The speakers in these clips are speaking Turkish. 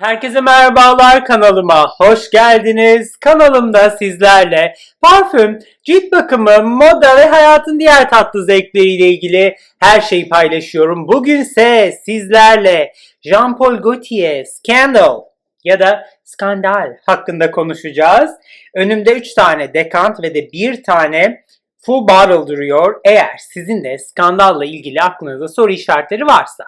Herkese merhabalar kanalıma hoş geldiniz. Kanalımda sizlerle parfüm, cilt bakımı, moda ve hayatın diğer tatlı zevkleriyle ilgili her şeyi paylaşıyorum. Bugünse sizlerle Jean Paul Gaultier Scandal ya da Skandal hakkında konuşacağız. Önümde 3 tane dekant ve de bir tane full bottle duruyor. Eğer sizin de skandalla ilgili aklınızda soru işaretleri varsa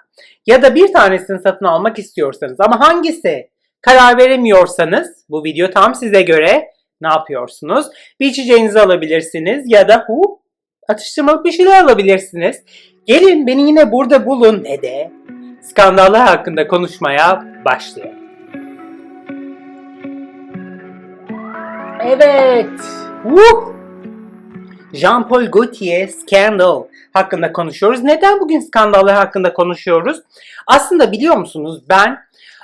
ya da bir tanesini satın almak istiyorsanız ama hangisi karar veremiyorsanız bu video tam size göre ne yapıyorsunuz? Bir içeceğinizi alabilirsiniz ya da hu atıştırmalık bir şeyler alabilirsiniz. Gelin beni yine burada bulun ve de skandallar hakkında konuşmaya başlayalım. Evet. Woo! Jean-Paul Gaultier Scandal hakkında konuşuyoruz. Neden bugün skandallar hakkında konuşuyoruz? Aslında biliyor musunuz ben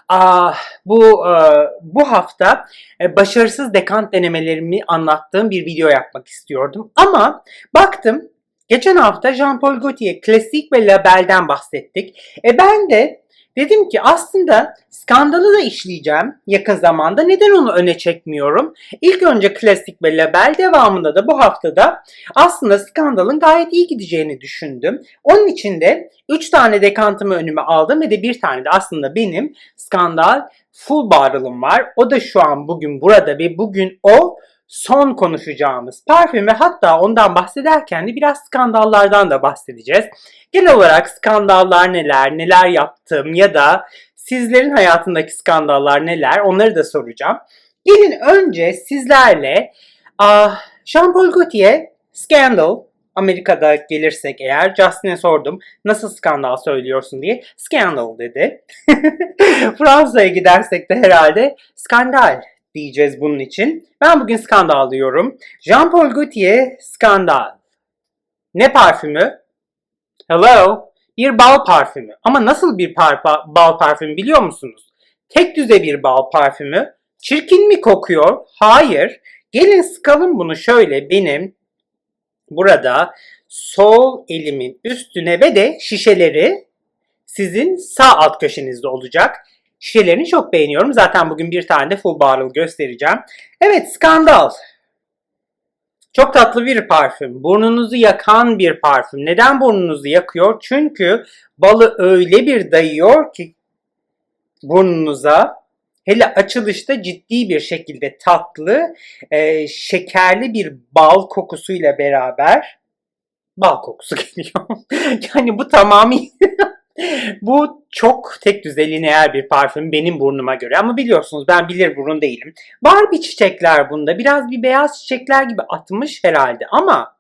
ah, bu e, bu hafta e, başarısız dekant denemelerimi anlattığım bir video yapmak istiyordum. Ama baktım geçen hafta Jean-Paul Gaultier klasik ve labelden bahsettik. E ben de dedim ki aslında skandalı da işleyeceğim yakın zamanda. Neden onu öne çekmiyorum? İlk önce klasik ve label devamında da bu haftada aslında skandalın gayet iyi gideceğini düşündüm. Onun için de 3 tane dekantımı önüme aldım ve de bir tane de aslında benim skandal full bottle'ım var. O da şu an bugün burada ve bugün o son konuşacağımız parfüm ve hatta ondan bahsederken de biraz skandallardan da bahsedeceğiz. Genel olarak skandallar neler, neler yaptım ya da sizlerin hayatındaki skandallar neler onları da soracağım. Gelin önce sizlerle ah, Jean-Paul Gaultier Scandal Amerika'da gelirsek eğer Justin'e sordum nasıl skandal söylüyorsun diye. Scandal dedi. Fransa'ya gidersek de herhalde skandal diyeceğiz bunun için. Ben bugün skandal diyorum. Jean-Paul Gaultier skandal. Ne parfümü? Hello? Bir bal parfümü. Ama nasıl bir par pa- bal parfümü biliyor musunuz? Tek düze bir bal parfümü. Çirkin mi kokuyor? Hayır. Gelin sıkalım bunu şöyle benim burada sol elimin üstüne ve de şişeleri sizin sağ alt köşenizde olacak. Şişelerini çok beğeniyorum. Zaten bugün bir tane de full barrel göstereceğim. Evet skandal. Çok tatlı bir parfüm. Burnunuzu yakan bir parfüm. Neden burnunuzu yakıyor? Çünkü balı öyle bir dayıyor ki burnunuza hele açılışta ciddi bir şekilde tatlı, e, şekerli bir bal kokusuyla beraber bal kokusu geliyor. yani bu tamamıyla bu çok tek düze lineer bir parfüm benim burnuma göre ama biliyorsunuz ben bilir burun değilim. Var bir çiçekler bunda. Biraz bir beyaz çiçekler gibi atmış herhalde ama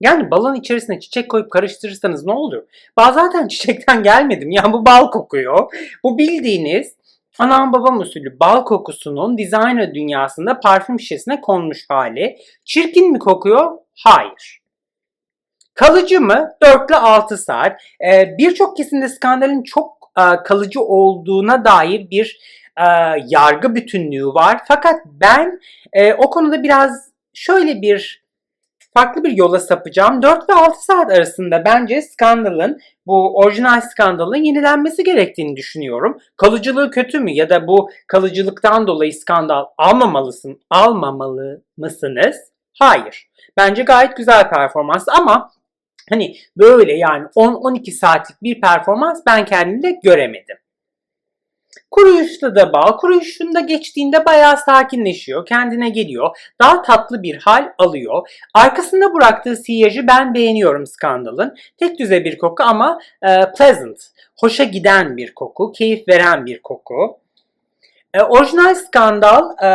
yani balın içerisine çiçek koyup karıştırırsanız ne olur? Ben zaten çiçekten gelmedim. Yani bu bal kokuyor. Bu bildiğiniz anam babam usulü bal kokusunun designer dünyasında parfüm şişesine konmuş hali. Çirkin mi kokuyor? Hayır. Kalıcı mı? 4 ile 6 saat. Ee, Birçok kesimde skandalın çok e, kalıcı olduğuna dair bir e, yargı bütünlüğü var. Fakat ben e, o konuda biraz şöyle bir farklı bir yola sapacağım. 4 ve 6 saat arasında bence skandalın, bu orijinal skandalın yenilenmesi gerektiğini düşünüyorum. Kalıcılığı kötü mü ya da bu kalıcılıktan dolayı skandal almamalısın, almamalı mısınız? Hayır. Bence gayet güzel performans ama hani böyle yani 10-12 saatlik bir performans ben kendimde göremedim. Kuruyuşta da bal, kuruyuşunda geçtiğinde bayağı sakinleşiyor, kendine geliyor. Daha tatlı bir hal alıyor. Arkasında bıraktığı siyajı ben beğeniyorum skandalın. Tek düze bir koku ama e, pleasant, hoşa giden bir koku, keyif veren bir koku. E, orijinal skandal, e,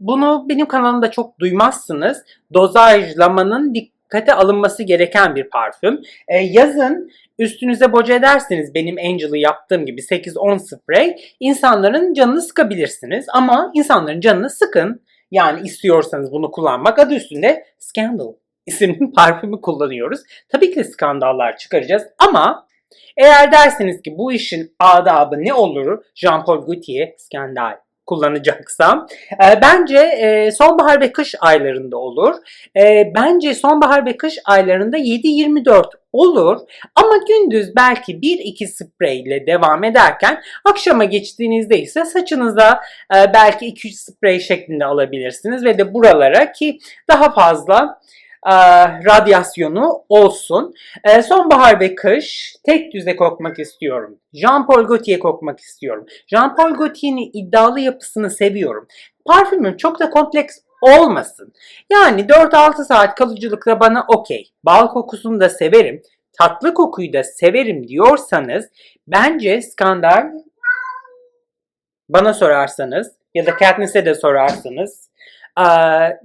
bunu benim kanalımda çok duymazsınız. Dozajlamanın dikkate alınması gereken bir parfüm. E, yazın üstünüze boca ederseniz benim Angel'ı yaptığım gibi 8-10 sprey insanların canını sıkabilirsiniz. Ama insanların canını sıkın. Yani istiyorsanız bunu kullanmak adı üstünde Scandal isimli parfümü kullanıyoruz. Tabii ki skandallar çıkaracağız ama eğer derseniz ki bu işin adabı ne olur? Jean-Paul Gaultier skandal kullanacaksam. E, bence e, sonbahar ve kış aylarında olur. E, bence sonbahar ve kış aylarında 7-24 olur. Ama gündüz belki 1-2 sprey ile devam ederken akşama geçtiğinizde ise saçınıza e, belki 2-3 sprey şeklinde alabilirsiniz ve de buralara ki daha fazla e, radyasyonu olsun. E, sonbahar ve kış tek düze kokmak istiyorum. Jean-Paul Gaultier kokmak istiyorum. Jean-Paul Gaultier'in iddialı yapısını seviyorum. Parfümüm çok da kompleks olmasın. Yani 4-6 saat kalıcılıkta bana okey. Bal kokusunu da severim. Tatlı kokuyu da severim diyorsanız bence skandal bana sorarsanız ya da Katniss'e de sorarsanız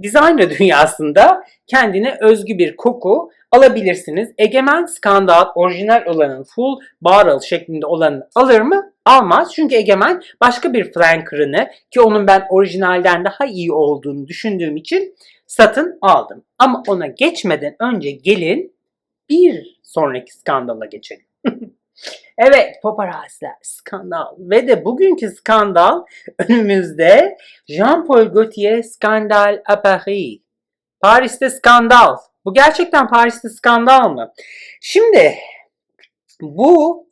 designer dünyasında kendine özgü bir koku alabilirsiniz. Egemen skandal orijinal olanın full barrel şeklinde olanı alır mı? Almaz. Çünkü Egemen başka bir flanker'ını ki onun ben orijinalden daha iyi olduğunu düşündüğüm için satın aldım. Ama ona geçmeden önce gelin bir sonraki skandala geçelim. evet paparazziler skandal ve de bugünkü skandal önümüzde Jean-Paul Gaultier skandal à Paris. Paris'te skandal. Bu gerçekten Paris'te skandal mı? Şimdi bu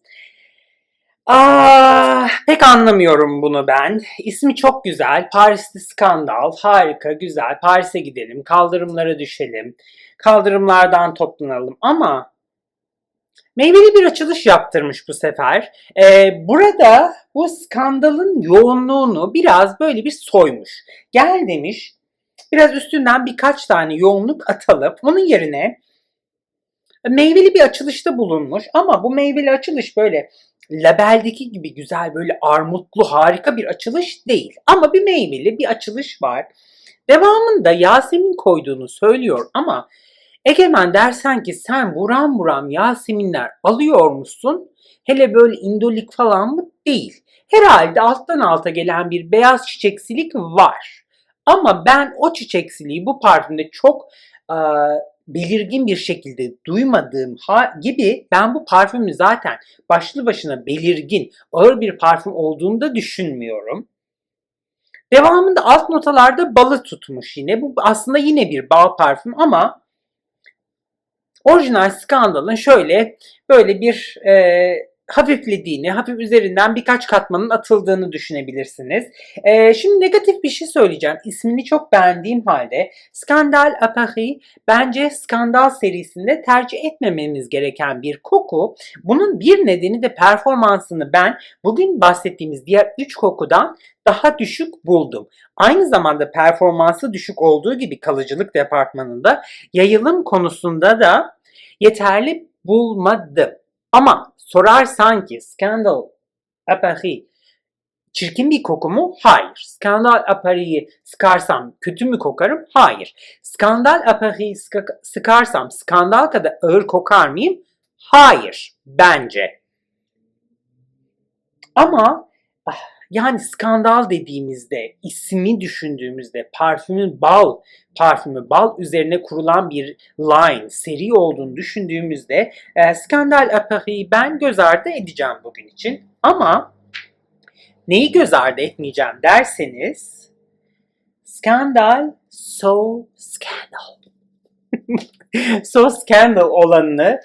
Aa, pek anlamıyorum bunu ben. İsmi çok güzel. Paris'te skandal. Harika, güzel. Paris'e gidelim. Kaldırımlara düşelim. Kaldırımlardan toplanalım. Ama meyveli bir açılış yaptırmış bu sefer. Ee, burada bu skandalın yoğunluğunu biraz böyle bir soymuş. Gel demiş. Biraz üstünden birkaç tane yoğunluk atalım. Onun yerine meyveli bir açılışta bulunmuş ama bu meyveli açılış böyle labeldeki gibi güzel böyle armutlu harika bir açılış değil. Ama bir meyveli bir açılış var. Devamında Yasemin koyduğunu söylüyor ama Egemen dersen ki sen buram buram Yaseminler alıyor musun? Hele böyle indolik falan mı? Değil. Herhalde alttan alta gelen bir beyaz çiçeksilik var. Ama ben o çiçeksiliği bu parfümde çok e, belirgin bir şekilde duymadığım gibi ben bu parfümü zaten başlı başına belirgin, ağır bir parfüm olduğunu da düşünmüyorum. Devamında alt notalarda balı tutmuş yine. Bu aslında yine bir bal parfüm ama orijinal skandalın şöyle böyle bir e, hafiflediğini, hafif üzerinden birkaç katmanın atıldığını düşünebilirsiniz. E, şimdi negatif bir şey söyleyeceğim. İsmini çok beğendiğim halde Skandal à bence Skandal serisinde tercih etmememiz gereken bir koku. Bunun bir nedeni de performansını ben bugün bahsettiğimiz diğer 3 kokudan daha düşük buldum. Aynı zamanda performansı düşük olduğu gibi kalıcılık departmanında yayılım konusunda da yeterli bulmadım. Ama sorarsan ki Scandal à çirkin bir koku mu? Hayır. Skandal à Paris'i sıkarsam kötü mü kokarım? Hayır. Skandal à sıkarsam skandal kadar ağır kokar mıyım? Hayır. Bence. Ama ah, yani skandal dediğimizde, ismi düşündüğümüzde, parfümün bal, parfümü bal üzerine kurulan bir line, seri olduğunu düşündüğümüzde e, Skandal à Paris'i ben göz ardı edeceğim bugün için. Ama neyi göz ardı etmeyeceğim derseniz Skandal, so scandal. so scandal olanını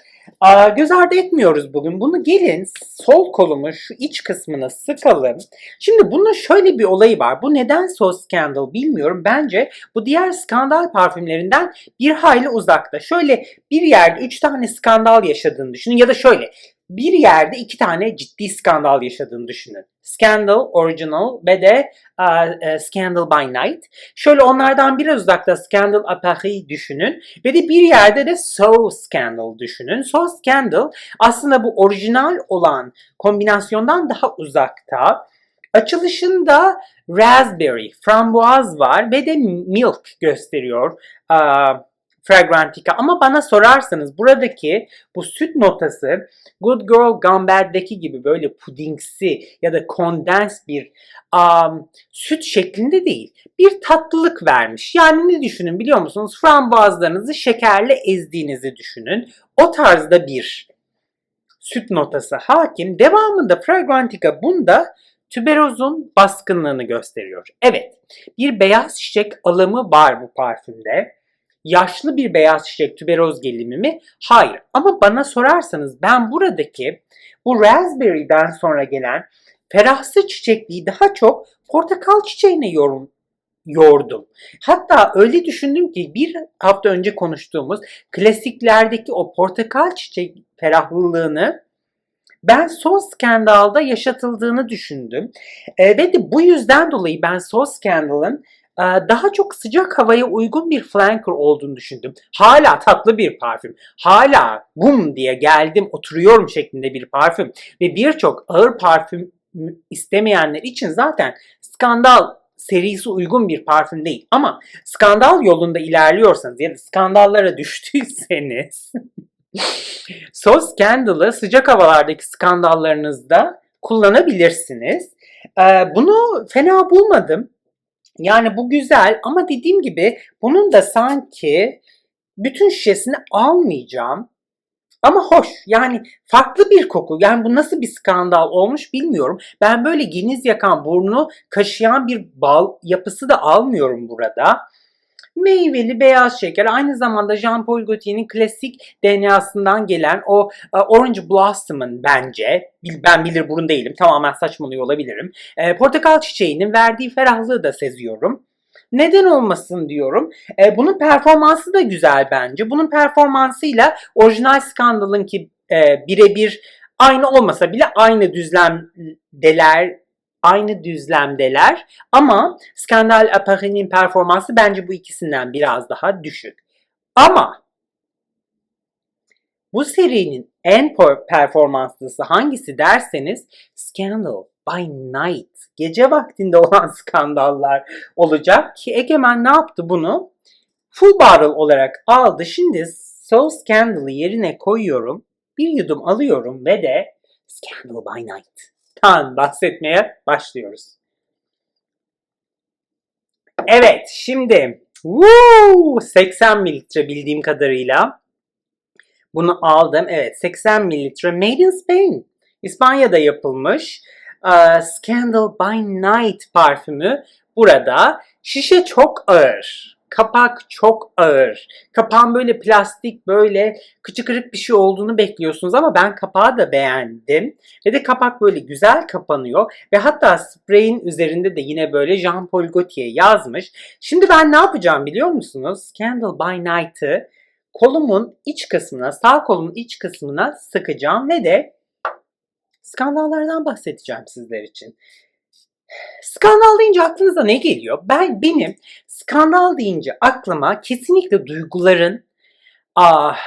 göz ardı etmiyoruz bugün. Bunu gelin sol kolumu şu iç kısmına sıkalım. Şimdi bunun şöyle bir olayı var. Bu neden so scandal bilmiyorum. Bence bu diğer skandal parfümlerinden bir hayli uzakta. Şöyle bir yerde üç tane skandal yaşadığını düşünün ya da şöyle bir yerde iki tane ciddi skandal yaşadığını düşünün. Scandal Original ve de uh, Scandal by Night. Şöyle onlardan biraz uzakta Scandal à düşünün ve de bir yerde de So Scandal düşünün. So Scandal aslında bu orijinal olan kombinasyondan daha uzakta. Açılışında raspberry, frambuaz var ve de milk gösteriyor. Uh, Fragrantica ama bana sorarsanız buradaki bu süt notası Good Girl Gone gibi böyle pudingsi ya da kondens bir um, süt şeklinde değil. Bir tatlılık vermiş. Yani ne düşünün biliyor musunuz? Frambuazlarınızı şekerle ezdiğinizi düşünün. O tarzda bir süt notası hakim. Devamında Fragrantica bunda tüberozun baskınlığını gösteriyor. Evet, bir beyaz çiçek alımı var bu parfümde. Yaşlı bir beyaz çiçek tüberoz gelimi mi? Hayır. Ama bana sorarsanız ben buradaki bu raspberry'den sonra gelen ferahsı çiçekliği daha çok portakal çiçeğine yorum yordum. Hatta öyle düşündüm ki bir hafta önce konuştuğumuz klasiklerdeki o portakal çiçek ferahlılığını ben Sos Scandal'da yaşatıldığını düşündüm. E, ve de bu yüzden dolayı ben Sos Scandal'ın e, daha çok sıcak havaya uygun bir flanker olduğunu düşündüm. Hala tatlı bir parfüm. Hala bum diye geldim oturuyorum şeklinde bir parfüm. Ve birçok ağır parfüm istemeyenler için zaten skandal serisi uygun bir parfüm değil. Ama skandal yolunda ilerliyorsanız ya da skandallara düştüyseniz So Scandal'ı sıcak havalardaki skandallarınızda kullanabilirsiniz. Ee, bunu fena bulmadım. Yani bu güzel ama dediğim gibi bunun da sanki bütün şişesini almayacağım. Ama hoş yani farklı bir koku. Yani bu nasıl bir skandal olmuş bilmiyorum. Ben böyle geniz yakan burnu kaşıyan bir bal yapısı da almıyorum burada. Meyveli beyaz şeker aynı zamanda Jean Paul Gaultier'in klasik DNA'sından gelen o e, Orange Blossom'ın bence ben bilir burun değilim tamamen saçmalıyor olabilirim. E, portakal çiçeğinin verdiği ferahlığı da seziyorum. Neden olmasın diyorum. E, bunun performansı da güzel bence. Bunun performansıyla orijinal Skandal'ın ki e, birebir aynı olmasa bile aynı düzlemdeler aynı düzlemdeler ama Skandal Apari'nin performansı bence bu ikisinden biraz daha düşük. Ama bu serinin en performanslısı hangisi derseniz Scandal by Night. Gece vaktinde olan skandallar olacak ki Egemen ne yaptı bunu? Full barrel olarak aldı. Şimdi Soul Scandal'ı yerine koyuyorum. Bir yudum alıyorum ve de Scandal by Night tan bahsetmeye başlıyoruz. Evet şimdi woo, 80 mililitre bildiğim kadarıyla bunu aldım. Evet 80 mililitre Made in Spain. İspanya'da yapılmış. Uh, Scandal by Night parfümü burada. Şişe çok ağır. Kapak çok ağır. Kapağın böyle plastik böyle kıçı kırık bir şey olduğunu bekliyorsunuz ama ben kapağı da beğendim. Ve de kapak böyle güzel kapanıyor. Ve hatta spreyin üzerinde de yine böyle Jean Paul Gaultier yazmış. Şimdi ben ne yapacağım biliyor musunuz? Candle by Night'ı kolumun iç kısmına, sağ kolumun iç kısmına sıkacağım ve de skandallardan bahsedeceğim sizler için. Skandal deyince aklınıza ne geliyor? Ben benim skandal deyince aklıma kesinlikle duyguların ah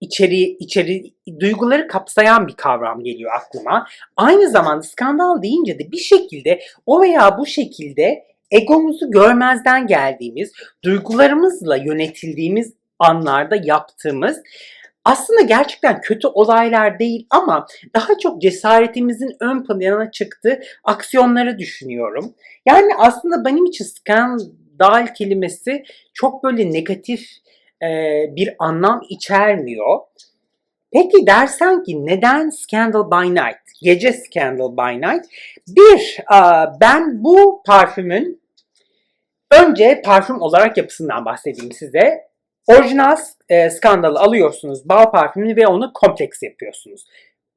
içeri içeri duyguları kapsayan bir kavram geliyor aklıma. Aynı zamanda skandal deyince de bir şekilde o veya bu şekilde egomuzu görmezden geldiğimiz, duygularımızla yönetildiğimiz anlarda yaptığımız aslında gerçekten kötü olaylar değil ama daha çok cesaretimizin ön plana çıktığı aksiyonları düşünüyorum. Yani aslında benim için skandal kelimesi çok böyle negatif e, bir anlam içermiyor. Peki dersen ki neden Scandal by Night? Gece Scandal by Night. Bir, ben bu parfümün önce parfüm olarak yapısından bahsedeyim size. Orijinal e, skandalı alıyorsunuz bal parfümünü ve onu kompleks yapıyorsunuz.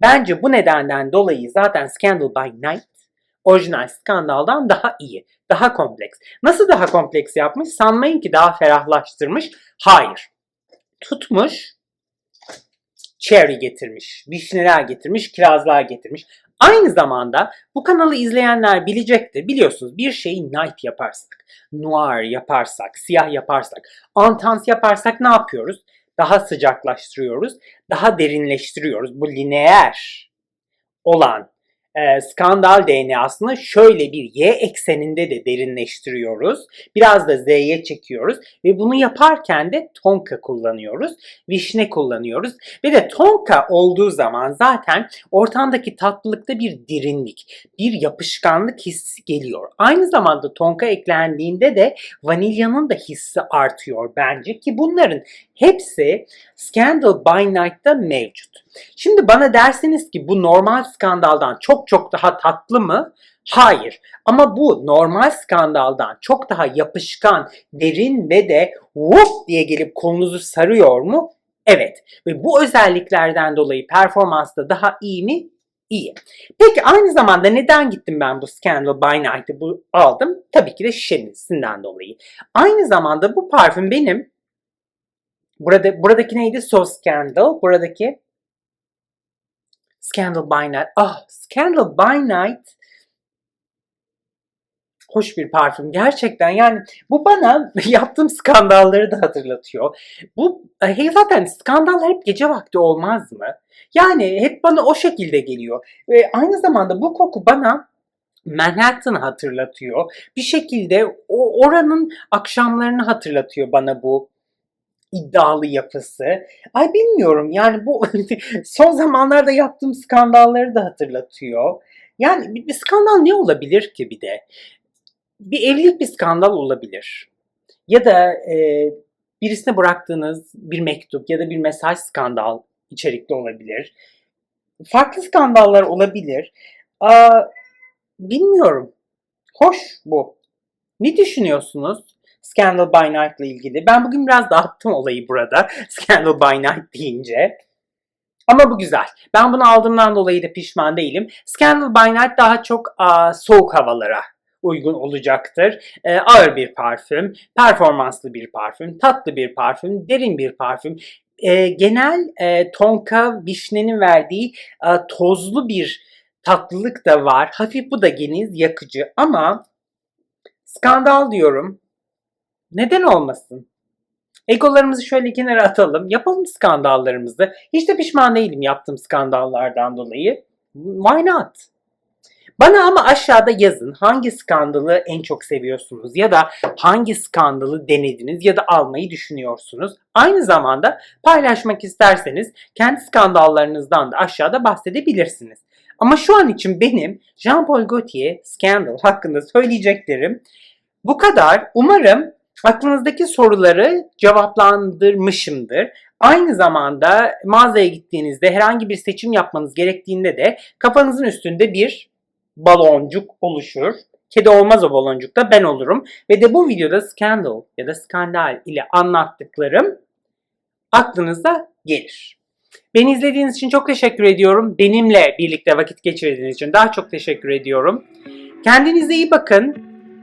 Bence bu nedenden dolayı zaten Scandal by Night orijinal skandaldan daha iyi, daha kompleks. Nasıl daha kompleks yapmış? Sanmayın ki daha ferahlaştırmış. Hayır. Tutmuş, cherry getirmiş, vişneler getirmiş, kirazlar getirmiş. Aynı zamanda bu kanalı izleyenler bilecektir. Biliyorsunuz bir şeyi night yaparsak, noir yaparsak, siyah yaparsak, antans yaparsak ne yapıyoruz? Daha sıcaklaştırıyoruz, daha derinleştiriyoruz. Bu lineer olan e, skandal DNA'sını şöyle bir y ekseninde de derinleştiriyoruz. Biraz da z'ye çekiyoruz ve bunu yaparken de tonka kullanıyoruz, vişne kullanıyoruz ve de tonka olduğu zaman zaten ortamdaki tatlılıkta bir derinlik, bir yapışkanlık hissi geliyor. Aynı zamanda tonka eklendiğinde de vanilyanın da hissi artıyor bence ki bunların hepsi Scandal by Night'ta mevcut. Şimdi bana derseniz ki bu normal skandaldan çok çok daha tatlı mı? Hayır. Ama bu normal skandaldan çok daha yapışkan, derin ve de whoop diye gelip kolunuzu sarıyor mu? Evet. Ve bu özelliklerden dolayı performansta daha iyi mi? İyi. Peki aynı zamanda neden gittim ben bu Scandal by Night'ı bu aldım? Tabii ki de şişesinden dolayı. Aynı zamanda bu parfüm benim burada buradaki neydi? So Scandal. Buradaki Scandal by Night. Ah, Scandal by Night hoş bir parfüm. Gerçekten yani bu bana yaptığım skandalları da hatırlatıyor. Bu e, zaten skandallar hep gece vakti olmaz mı? Yani hep bana o şekilde geliyor. Ve aynı zamanda bu koku bana Manhattan hatırlatıyor. Bir şekilde o oranın akşamlarını hatırlatıyor bana bu iddialı yapısı. Ay bilmiyorum yani bu son zamanlarda yaptığım skandalları da hatırlatıyor. Yani bir, bir skandal ne olabilir ki bir de? Bir evlilik bir skandal olabilir. Ya da e, birisine bıraktığınız bir mektup ya da bir mesaj skandal içerikli olabilir. Farklı skandallar olabilir. Aa, bilmiyorum. Hoş bu. Ne düşünüyorsunuz? Scandal by Night ile ilgili. Ben bugün biraz dağıttım olayı burada. Scandal by Night deyince. Ama bu güzel. Ben bunu aldığımdan dolayı da pişman değilim. Scandal by Night daha çok aa, soğuk havalara uygun olacaktır. E, ağır bir parfüm, performanslı bir parfüm, tatlı bir parfüm, derin bir parfüm. E, genel e, tonka vişnenin verdiği e, tozlu bir tatlılık da var. Hafif bu da geniz, yakıcı ama skandal diyorum. Neden olmasın? Egolarımızı şöyle kenara atalım. Yapalım skandallarımızı. Hiç de pişman değilim yaptığım skandallardan dolayı. Why not? Bana ama aşağıda yazın hangi skandalı en çok seviyorsunuz ya da hangi skandalı denediniz ya da almayı düşünüyorsunuz. Aynı zamanda paylaşmak isterseniz kendi skandallarınızdan da aşağıda bahsedebilirsiniz. Ama şu an için benim Jean-Paul Gaultier Scandal hakkında söyleyeceklerim bu kadar. Umarım aklınızdaki soruları cevaplandırmışımdır. Aynı zamanda mağazaya gittiğinizde herhangi bir seçim yapmanız gerektiğinde de kafanızın üstünde bir baloncuk oluşur. Kedi olmaz o baloncukta ben olurum. Ve de bu videoda scandal ya da skandal ile anlattıklarım aklınıza gelir. Beni izlediğiniz için çok teşekkür ediyorum. Benimle birlikte vakit geçirdiğiniz için daha çok teşekkür ediyorum. Kendinize iyi bakın.